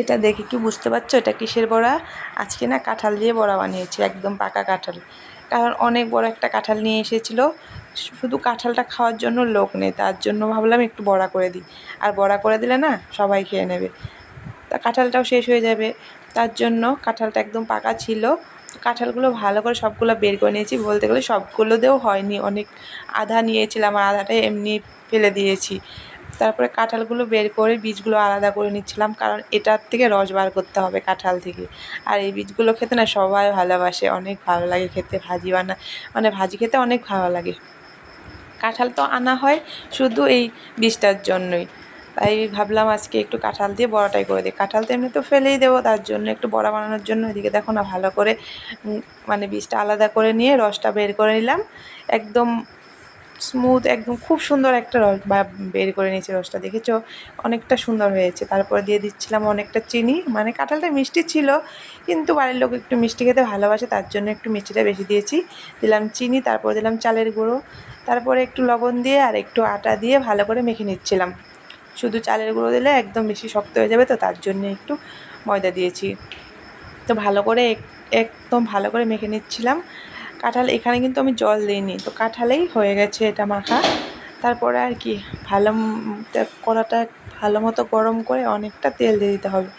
এটা দেখে কি বুঝতে পারছ? এটা কিসের বড়া? আজকে না কাঁঠাল দিয়ে বড়া বানিয়েছি, একদম পাকা কাঁঠাল। কারণ অনেক বড় একটা কাঁঠাল নিয়ে এসেছিল। শুধু কাঁঠালটা খাওয়ার জন্য লোক নেই, তার জন্য ভাবলাম একটু বড়া করে দিই। আর বড়া করে দিলে না সবাই খেয়ে নেবে। তা কাঁঠালটাও শেষ হয়ে যাবে। তার জন্য কাঁঠালটা একদম পাকা ছিল। কাঁঠালগুলো ভালো করে সবগুলো বের করে নিয়েছি। বলতে গেলে সবগুলোতেও হয়নি। অনেক আধা নিয়েছিলাম আর আধাটা এমনি ফেলে দিয়েছি। তারপরে কাঁঠালগুলো বের করে বীজগুলো আলাদা করে নিচ্ছিলাম, কারণ এটার থেকে রস বার করতে হবে কাঁঠাল থেকে। আর এই বীজগুলো খেতে না সবাই ভালোবাসে, অনেক ভালো লাগে খেতে, ভাজি বানা মানে ভাজি খেতে অনেক ভালো লাগে। কাঁঠাল তো আনা হয় শুধু এই বীজটার জন্যই। তাই ভাবলাম আজকে একটু কাঁঠাল দিয়ে বড়াটাই করে দিই। কাঁঠাল তো এমনি তো ফেলেই দেবো, তার জন্য একটু বড়া বানানোর জন্য এদিকে দেখো না ভালো করে মানে বীজটা আলাদা করে নিয়ে রসটা বের করে নিলাম। একদম স্মুথ একদম খুব সুন্দর একটা রস বা বের করে নিয়েছি রসটা। দেখেছ? অনেকটা সুন্দর হয়েছে। তারপরে দিয়ে দিচ্ছিলাম অনেকটা চিনি। মানে কাঁঠালটা মিষ্টি ছিল, কিন্তু বাড়ির লোক একটু মিষ্টি খেতে ভালোবাসে, তার জন্য একটু মিষ্টিটা বেশি দিয়েছি। দিলাম চিনি, তারপর দিলাম চালের গুঁড়ো। তারপরে একটু লবণ দিয়ে আর একটু আটা দিয়ে ভালো করে মেখে নিচ্ছিলাম। শুধু চালের গুঁড়ো দিলে একদম বেশি শক্ত হয়ে যাবে, তো তার জন্য একটু ময়দা দিয়েছি। তো ভালো করে এক- একদম ভালো করে মেখে নিচ্ছিলাম। কাঁঠাল এখানে কিন্তু আমি জল দিইনি। তো কাঁঠালেই হয়ে গেছে এটা মাখা। তারপরে আর কি, ভালো কড়াটা ভালো মতো গরম করে অনেকটা তেল দিয়ে দিতে হবে।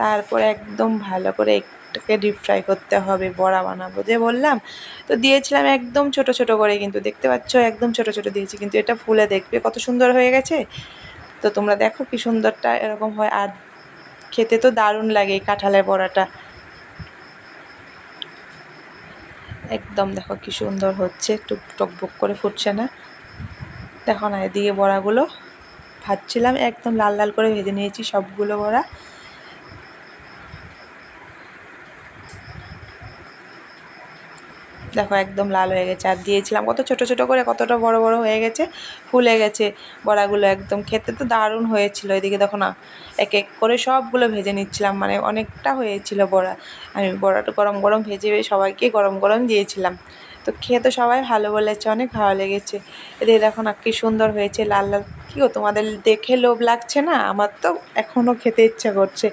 তারপরে একদম ভালো করে একটাকে ডিপ ফ্রাই করতে হবে, বড়া বানাবো। যে বললাম, তো দিয়েছিলাম একদম ছোট ছোট করে কিন্তু, দেখতে পাচ্ছ একদম ছোট ছোট দিয়েছি, কিন্তু এটা ফুলে দেখবে কত সুন্দর হয়ে গেছে। তো তোমরা দেখো কি সুন্দরটা এরকম হয়, আর খেতে তো দারুণ লাগে এই কাঁঠালের বড়াটা। একদম দেখো কি সুন্দর হচ্ছে একটু টকবক করে ফুটছে না। দেখো না, এদিকে বড়াগুলো ভাজছিলাম, একদম লাল লাল করে ভেজে নিয়েছি সবগুলো বড়া। দেখো একদম লাল হয়ে গেছে। আর দিয়েছিলাম কত ছোট ছোট করে, কতটা বড় বড় হয়ে গেছে, ফুলে গেছে। বড়াগুলো একদম খেতে তো দারুণ হয়েছিল। এদিকে দেখো না, এক এক করে সবগুলো ভেজে নিচ্ছিলাম। মানে অনেকটা হয়েছিল বড়া। আমি বড়াটা গরম গরম ভেজে সবাইকে গরম গরম দিয়েছিলাম। তো খেয়ে তো সবাই ভালো বলেছে, অনেক ভালো লেগেছে। এদিকে দেখো না, কি সুন্দর হয়েছে, লাল লাল। কী তোমাদের দেখে লোভ লাগছে না? আমার তো এখনও খেতে ইচ্ছা করছে।